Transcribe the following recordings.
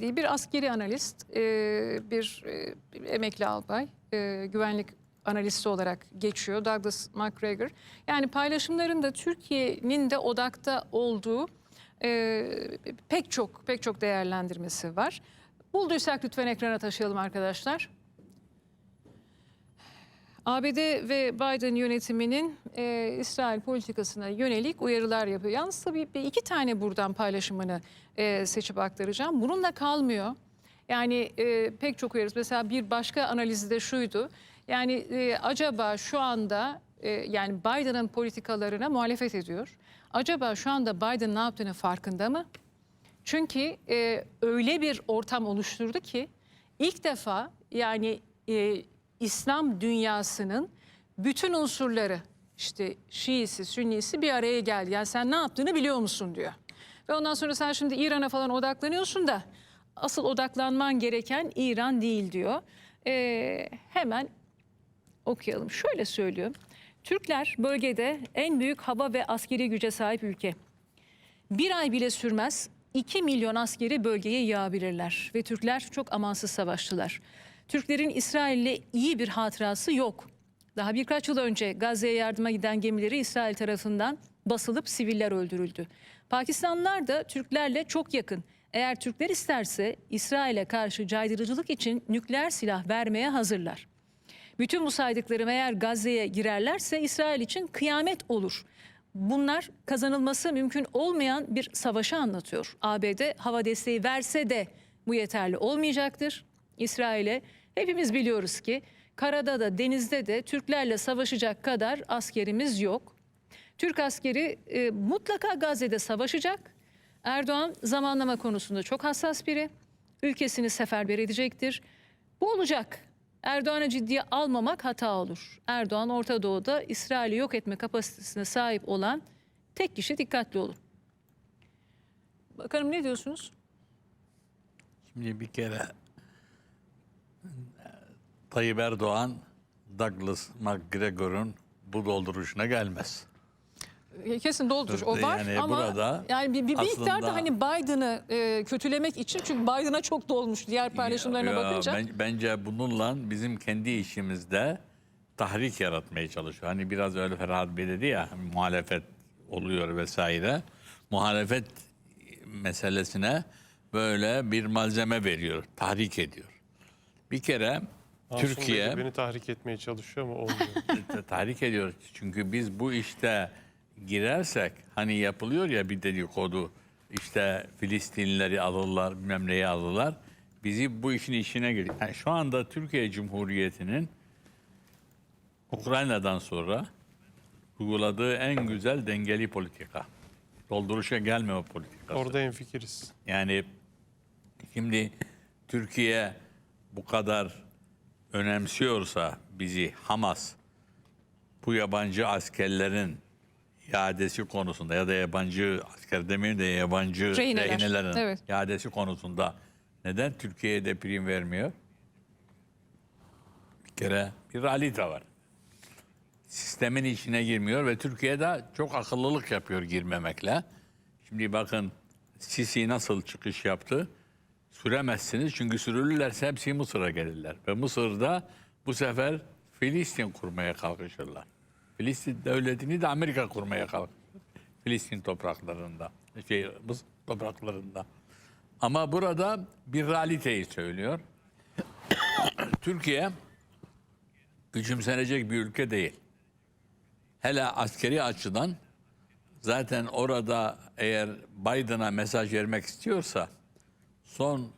değil bir askeri analist, e, bir, e, bir emekli albay, e, güvenlik analisti olarak geçiyor Douglas McGregor. Yani paylaşımlarında Türkiye'nin de odakta olduğu pek çok pek çok değerlendirmesi var. Bulduysak lütfen ekrana taşıyalım arkadaşlar. ABD ve Biden yönetiminin e, İsrail politikasına yönelik uyarılar yapıyor. Yalnız tabii bir iki tane buradan paylaşımını e, seçip aktaracağım. Bununla kalmıyor. Yani e, pek çok uyarı. Mesela bir başka analizi de şuydu. Yani e, acaba şu anda e, yani Biden'ın politikalarına muhalefet ediyor. Acaba şu anda Biden ne yaptığını farkında mı? Çünkü e, öyle bir ortam oluşturdu ki ilk defa yani e, İslam dünyasının bütün unsurları işte Şiisi, Sünnisi bir araya geldi. Yani sen ne yaptığını biliyor musun diyor. Ve ondan sonra sen şimdi İran'a falan odaklanıyorsun da asıl odaklanman gereken İran değil diyor. E, hemen okuyalım. Şöyle söylüyor. Türkler bölgede en büyük hava ve askeri güce sahip ülke. Bir ay bile sürmez 2 milyon askeri bölgeye yağabilirler ve Türkler çok amansız savaştılar. Türklerin İsrail'le iyi bir hatırası yok. Daha birkaç yıl önce Gazze'ye yardıma giden gemileri İsrail tarafından basılıp siviller öldürüldü. Pakistanlılar da Türklerle çok yakın. Eğer Türkler isterse İsrail'e karşı caydırıcılık için nükleer silah vermeye hazırlar. Bütün bu saydıklarım eğer Gazze'ye girerlerse İsrail için kıyamet olur. Bunlar kazanılması mümkün olmayan bir savaşı anlatıyor. ABD hava desteği verse de bu yeterli olmayacaktır. İsrail'e hepimiz biliyoruz ki karada da denizde de Türklerle savaşacak kadar askerimiz yok. Türk askeri e, mutlaka Gazze'de savaşacak. Erdoğan zamanlama konusunda çok hassas biri. Ülkesini seferber edecektir. Bu olacak. Erdoğan'ı ciddiye almamak hata olur. Erdoğan Orta Doğu'da İsrail'i yok etme kapasitesine sahip olan tek kişi dikkatli olun. Bakalım ne diyorsunuz? Şimdi bir kere Tayyip Erdoğan Douglas McGregor'un bu dolduruşuna gelmez. E, Kesin doldur. O var Yani ama burada yani bir, bir miktar aslında- da hani Biden'ı e, kötülemek için çünkü Biden'a çok dolmuş diğer paylaşımlarına Ya, bakınca. ben- bence bununla bizim kendi işimizde tahrik yaratmaya çalışıyor. Hani biraz öyle Ferhat Bey dedi ya muhalefet oluyor vesaire. Muhalefet meselesine böyle bir malzeme veriyor, tahrik ediyor. Bir kere Bey de Türkiye beni tahrik etmeye çalışıyor ama olmuyor. tahrik ediyor. Çünkü biz bu işte girersek hani yapılıyor ya bir dedikodu işte Filistinlileri alırlar bilmem neyi alırlar. Bizi bu işin içine giriyor. Yani şu anda Türkiye Cumhuriyeti'nin Ukrayna'dan sonra uyguladığı en güzel dengeli politika. Dolduruşa gelmeme politikası. Orada en fikiriz. Yani şimdi Türkiye bu kadar önemsiyorsa bizi Hamas bu yabancı askerlerin iadesi konusunda ya da yabancı asker demeyeyim de yabancı Rehineler, rehinelerin evet. iadesi konusunda neden Türkiye'ye de prim vermiyor? Bir kere bir realite var. Sistemin içine girmiyor ve Türkiye'de çok akıllılık yapıyor girmemekle. Şimdi bakın Sisi nasıl çıkış yaptı? Süremezsiniz çünkü sürülürlerse hepsi Mısır'a gelirler. Ve Mısır'da bu sefer Filistin kurmaya kalkışırlar. Filistin devletini de Amerika kurmaya kalkışır. Filistin topraklarında, şey, Mısır topraklarında. Ama burada bir realiteyi söylüyor. Türkiye küçümsenecek bir ülke değil. Hele askeri açıdan zaten orada eğer Biden'a mesaj vermek istiyorsa son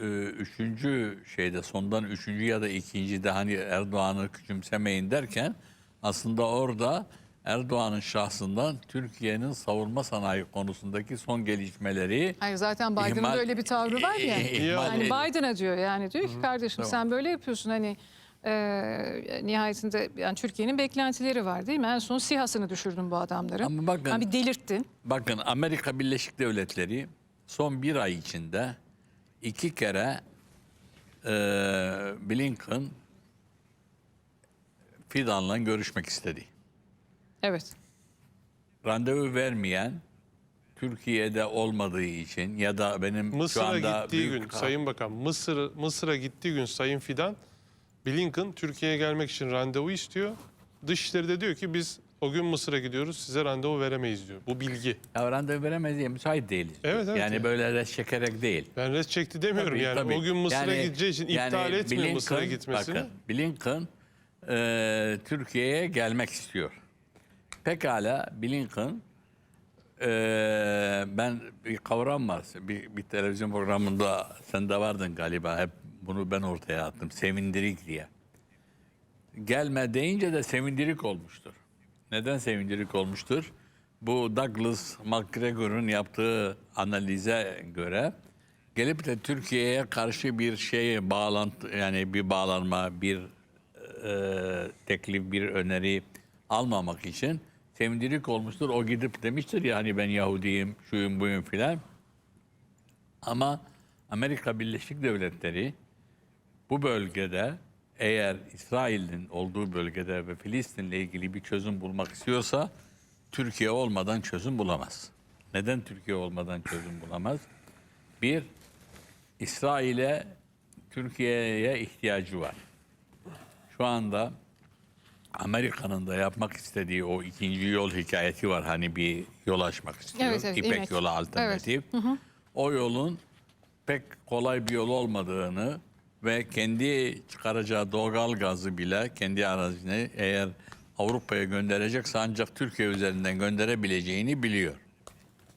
e, üçüncü şeyde sondan üçüncü ya da ikinci de hani Erdoğan'ı küçümsemeyin derken aslında orada Erdoğan'ın şahsından Türkiye'nin savunma sanayi konusundaki son gelişmeleri Hayır zaten Biden'ın ihmal- da öyle bir tavrı var ya. ihmal Yani. Biden'a diyor yani diyor ki kardeşim sen böyle yapıyorsun hani e, nihayetinde yani Türkiye'nin beklentileri var değil mi? En son SİHA'sını düşürdün bu adamların. Ama bakın- Yani bir delirttin. Bakın Amerika Birleşik Devletleri son bir ay içinde iki kere e, Blinken Fidan'la görüşmek istedi. Evet. Randevu vermeyen Türkiye'de olmadığı için ya da benim şu Mısır'a anda gittiği büyük- gün Sayın Bakan Mısır Mısır'a gittiği gün Sayın Fidan Blinken Türkiye'ye gelmek için randevu istiyor. Dışişleri de diyor ki biz o gün Mısır'a gidiyoruz size randevu veremeyiz diyor. Bu bilgi. Ya randevu veremeyiz diye müsait değiliz. Evet, evet yani ya. böyle res çekerek değil. Ben res çekti demiyorum Tabii, yani. tabii. O gün Mısır'a Yani- gideceği için yani iptal etmiyor Blinken- Mısır'a gitmesini. Bakın, Blinken e, Türkiye'ye gelmek istiyor. Pekala Blinken e, ben bir kavram var. Bir, bir televizyon programında sen de vardın galiba. Hep bunu ben ortaya attım. Sevindirik diye. Gelme deyince de sevindirik olmuştur. Neden sevindirik olmuştur? Bu Douglas McGregor'un yaptığı analize göre gelip de Türkiye'ye karşı bir şeye bağlantı yani bir bağlanma, bir e, teklif, bir öneri almamak için sevindirik olmuştur. O gidip demiştir ya hani ben Yahudiyim, şuyum buyum filan. Ama Amerika Birleşik Devletleri bu bölgede eğer İsrail'in olduğu bölgede ve Filistin'le ilgili bir çözüm bulmak istiyorsa Türkiye olmadan çözüm bulamaz. Neden Türkiye olmadan çözüm bulamaz? Bir, İsrail'e Türkiye'ye ihtiyacı var. Şu anda Amerika'nın da yapmak istediği o ikinci yol hikayeti var. Hani bir yol açmak istiyor. Evet, evet, İpek yolu alternatif. O yolun pek kolay bir yol olmadığını ve kendi çıkaracağı doğal gazı bile kendi arazisine eğer Avrupa'ya gönderecekse ancak Türkiye üzerinden gönderebileceğini biliyor.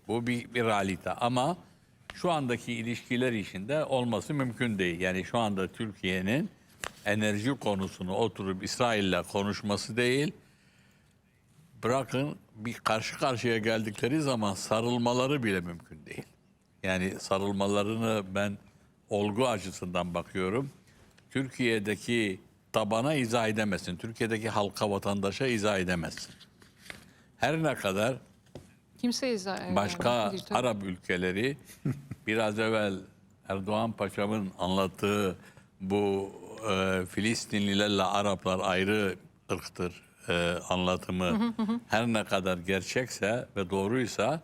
Bu bir, bir realite ama şu andaki ilişkiler içinde olması mümkün değil. Yani şu anda Türkiye'nin enerji konusunu oturup İsrail'le konuşması değil, bırakın bir karşı karşıya geldikleri zaman sarılmaları bile mümkün değil. Yani sarılmalarını ben olgu açısından bakıyorum. Türkiye'deki tabana izah edemezsin. Türkiye'deki halka vatandaşa izah edemezsin. Her ne kadar Kimse izah edemez. başka tabii. Arap ülkeleri biraz evvel Erdoğan Paşa'nın anlattığı bu e, Filistinlilerle Araplar ayrı ırktır e, anlatımı her ne kadar gerçekse ve doğruysa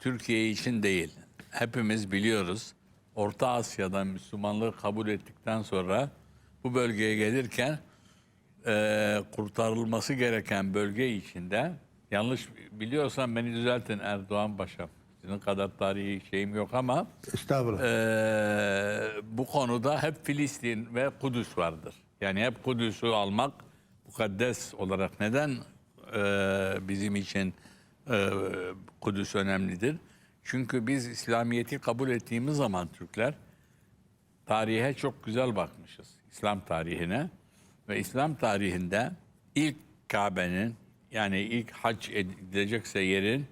Türkiye için değil. Hepimiz biliyoruz. Orta Asya'dan Müslümanlığı kabul ettikten sonra bu bölgeye gelirken e, kurtarılması gereken bölge içinde yanlış biliyorsam beni düzeltin Erdoğan Paşa. Sizin kadar tarihi şeyim yok ama Estağfurullah. e, bu konuda hep Filistin ve Kudüs vardır. Yani hep Kudüs'ü almak mukaddes olarak neden e, bizim için e, Kudüs önemlidir? Çünkü biz İslamiyet'i kabul ettiğimiz zaman Türkler tarihe çok güzel bakmışız. İslam tarihine. Ve İslam tarihinde ilk Kabe'nin yani ilk hac edilecekse yerin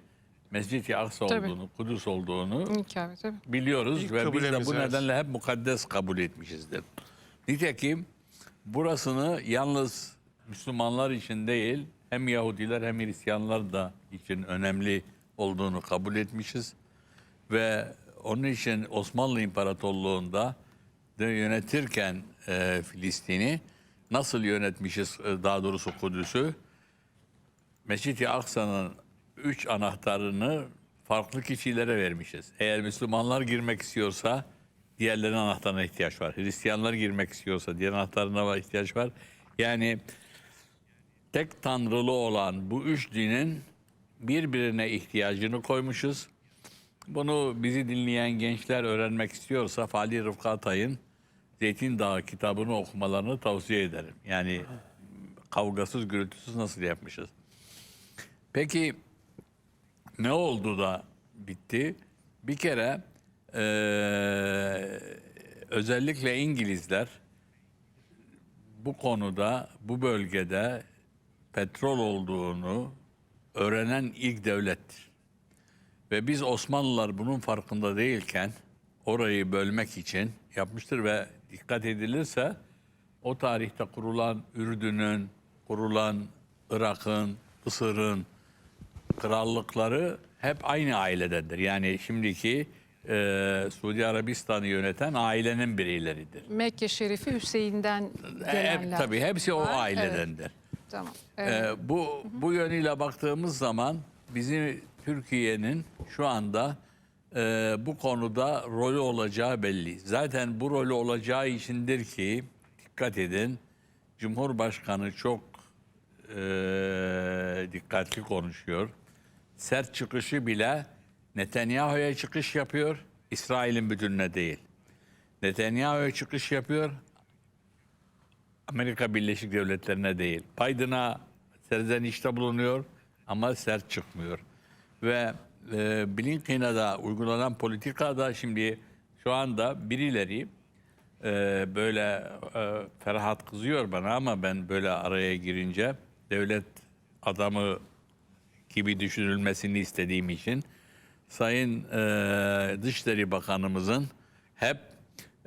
Mescid-i Aksa Tabii. olduğunu, Kudüs olduğunu İlk abi, tabii. biliyoruz İlk ve biz de bu evet. nedenle hep mukaddes kabul etmişizdir. Nitekim burasını yalnız Müslümanlar için değil hem Yahudiler hem Hristiyanlar da için önemli olduğunu kabul etmişiz. Ve onun için Osmanlı İmparatorluğu'nda de yönetirken e, Filistin'i nasıl yönetmişiz e, daha doğrusu Kudüs'ü Mescid-i Aksa'nın üç anahtarını farklı kişilere vermişiz. Eğer Müslümanlar girmek istiyorsa diğerlerinin anahtarına ihtiyaç var. Hristiyanlar girmek istiyorsa diğer anahtarına ihtiyaç var. Yani tek tanrılı olan bu üç dinin birbirine ihtiyacını koymuşuz. Bunu bizi dinleyen gençler öğrenmek istiyorsa Fali Rıfkı Atay'ın Zeytin Dağı kitabını okumalarını tavsiye ederim. Yani kavgasız gürültüsüz nasıl yapmışız. Peki ne oldu da bitti? Bir kere eee, özellikle İngilizler bu konuda bu bölgede petrol olduğunu öğrenen ilk devlettir. Ve biz Osmanlılar bunun farkında değilken orayı bölmek için yapmıştır ve dikkat edilirse o tarihte kurulan Ürdün'ün, kurulan Irak'ın, Mısır'ın krallıkları hep aynı ailedendir. Yani şimdiki e, Suudi Arabistan'ı yöneten ailenin bireyleridir. Mekke Şerifi Hüseyin'den Hep, gelenler. tabii hepsi o ailedendir. Tamam. Evet. Ee, bu bu yönüyle baktığımız zaman bizi Türkiye'nin şu anda e, bu konuda rolü olacağı belli. Zaten bu rolü olacağı içindir ki dikkat edin Cumhurbaşkanı çok e, dikkatli konuşuyor. Sert çıkışı bile Netanyahu'ya çıkış yapıyor, İsrail'in bütününe değil. Netanyahu'ya çıkış yapıyor, Amerika Birleşik Devletleri'ne değil. Biden'a serzenişte bulunuyor ama sert çıkmıyor. Ve e, Blinken'a da uygulanan politikada şimdi şu anda birileri e, böyle e, Ferhat kızıyor bana ama ben böyle araya girince devlet adamı gibi düşünülmesini istediğim için Sayın e, Dışişleri Bakanımızın hep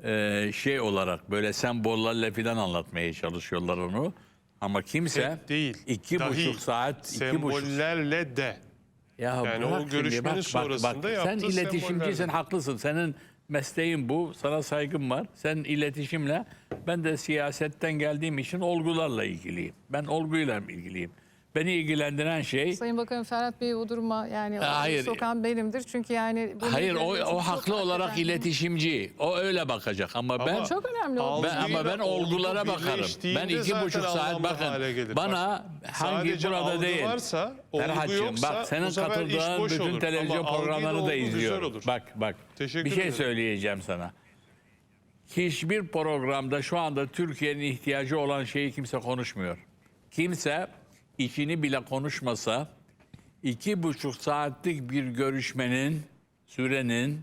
e, şey olarak böyle sembollerle falan anlatmaya çalışıyorlar onu. Ama kimse Tek değil. iki dahi buçuk saat, iki buçuk sembollerle de. ya Yani o şimdi, görüşmenin sonrasında Sen yaptığı iletişimcisin, sembollerle. haklısın. Senin mesleğin bu. Sana saygım var. Sen iletişimle, ben de siyasetten geldiğim için olgularla ilgiliyim. Ben olguyla ilgiliyim. Beni ilgilendiren şey Sayın Bakanım Ferhat Bey o duruma yani o Hayır. sokan benimdir. Çünkü yani... bu Hayır o, o haklı olarak hakikaten- iletişimci. O öyle bakacak ama, ben Çok önemli ben ama ben olgulara bakarım. Ben iki buçuk saat bakın. Bana Bak, hangi burada değil. varsa, olgu Ferhat'cığım, yoksa bak senin bu katıldığın bütün olur. televizyon Ama programlarını da izliyorum. Bak bak. Teşekkür bir şey ederim. söyleyeceğim sana. Hiçbir programda şu anda Türkiye'nin ihtiyacı olan şeyi kimse konuşmuyor. Kimse içini bile konuşmasa iki buçuk saatlik bir görüşmenin sürenin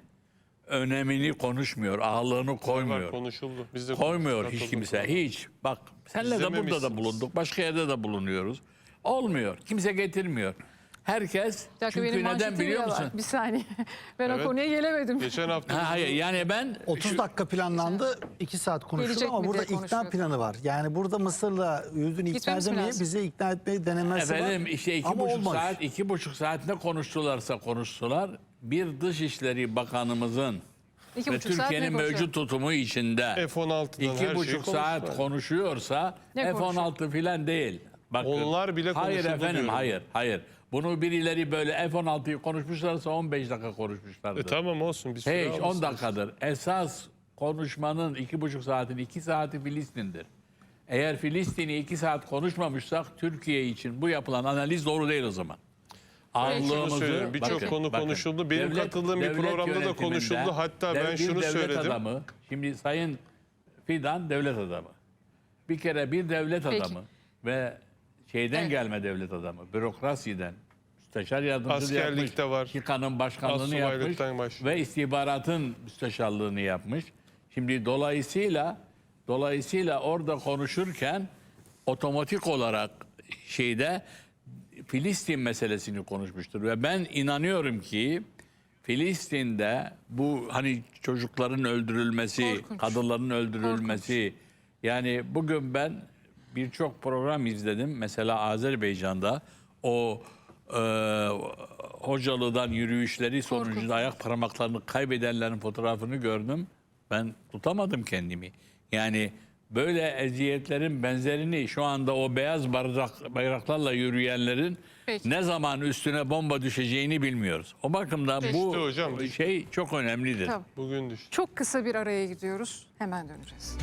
önemini konuşmuyor, ağırlığını koymuyor. konuşuldu. Biz de Koymuyor hiç kimse. Hiç. Bak senle de burada da bulunduk. Başka yerde de bulunuyoruz. Olmuyor. Kimse getirmiyor. Herkes dakika, çünkü benim neden manşetim biliyor bile var. musun? Bir saniye. Ben Evet. o konuya gelemedim. Geçen hafta Ha, hayır yani ben 30 dakika planlandı, 2 saat konuşuldu Gelecek ama mi burada diye ikna planı var. Yani burada Mısır'la Ürdün'ü ikna Gitmemiz lazım? bizi ikna etmeyi denemesi efendim var. işte iki ama buçuk olmamış. saat iki buçuk saat ne konuştularsa konuştular. Bir Dışişleri Bakanımızın İki ve buçuk saat ne Türkiye'nin konuşuyor? mevcut tutumu içinde F-16'dan her iki şeyi buçuk saat konuştular. konuşuyorsa Ne F-16 filan değil. Bakın, Onlar bile Hayır konuşuldu efendim diyorum. hayır hayır. Bunu birileri böyle F-16'yı konuşmuşlarsa 15 dakika konuşmuşlardır. E, tamam olsun bir süre Hiç 10 almışsınız. dakikadır. Esas konuşmanın iki buçuk saatin iki saati Filistin'dir. Eğer Filistin'i iki saat konuşmamışsak Türkiye için bu yapılan analiz doğru değil o zaman. Birçok konu bakın. konuşuldu. Benim katıldığım bir devlet programda da konuşuldu. Hatta ben dev- şunu devlet söyledim. Adamı, şimdi Sayın Fidan devlet adamı. Bir kere bir devlet Peki. adamı ve şeyden Evet. gelme devlet adamı, bürokrasiden, müsteşar yardımcılığı yapmış, Askerlikte var. KİKA'nın başkanlığını yapmış başlıyor. ve istihbaratın müsteşarlığını yapmış. Şimdi dolayısıyla dolayısıyla orada konuşurken otomatik olarak şeyde Filistin meselesini konuşmuştur ve ben inanıyorum ki Filistin'de bu hani çocukların öldürülmesi, Korkunç. kadınların öldürülmesi yani bugün ben birçok program izledim. Mesela Azerbaycan'da o e, Hocalı'dan yürüyüşleri sonucunda ayak parmaklarını kaybedenlerin fotoğrafını gördüm. Ben tutamadım kendimi. Yani böyle eziyetlerin benzerini şu anda o beyaz bayrak, bayraklarla yürüyenlerin Peki. ne zaman üstüne bomba düşeceğini bilmiyoruz. O bakımdan bu Düştü hocam, düştü. şey çok önemlidir. Tamam. Bugün düştü. Çok kısa bir araya gidiyoruz. Hemen döneceğiz.